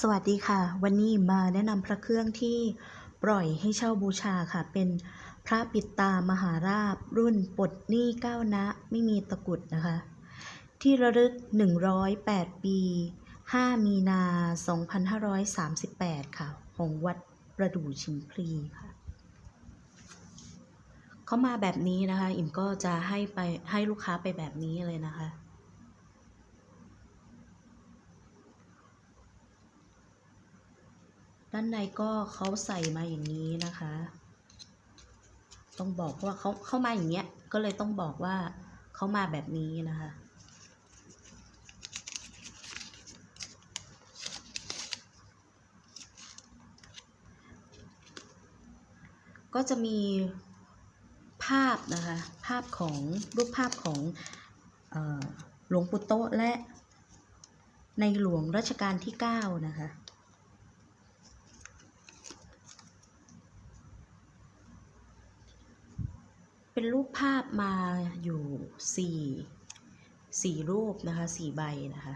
สวัสดีค่ะ วันนี้มาแนะนำพระเครื่องที่ปล่อยให้เช่าบูชาค่ะ เป็นพระปิดตามหาราบ รุ่นปดหนี้ก้าวนะ ไม่มีตะกุดนะคะ ที่ระลึก 108 ปี 5 มีนา 2538 ค่ะ ของวัดประดู่ชิมพลีค่ะเขามาแบบนี้นะคะ อิ่มก็จะให้ไปให้ลูกค้าไปแบบนี้เลยนะคะ ด้านในก็เขาใส่มาอย่างนี้นะคะ ต้องบอกว่าเขาเข้ามาอย่างเงี้ย ก็เลยต้องบอกว่าเขามาแบบนี้นะคะก็จะมีภาพนะคะ ภาพของรูปภาพของอหลวงปู่โตและในหลวงรัชกาลที่ 9 นะคะ เป็นรูปภาพมาอยู่สี่สี่รูปนะคะสี่ใบนะคะ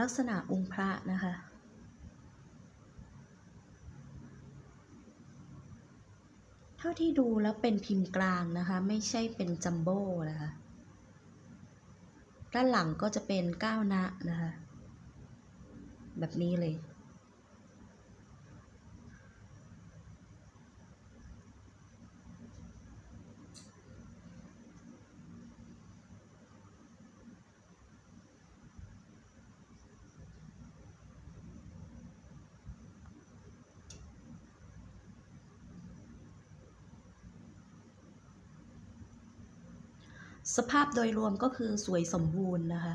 ลักษณะองค์พระนะคะ เท่าที่ดูแล้วเป็นพิมพ์กลางนะคะ ไม่ใช่เป็นจัมโบ้นะคะ ด้านหลังก็จะเป็นก้าวนะนะคะ แบบนี้เลย สภาพโดยรวมก็คือสวยสมบูรณ์นะคะ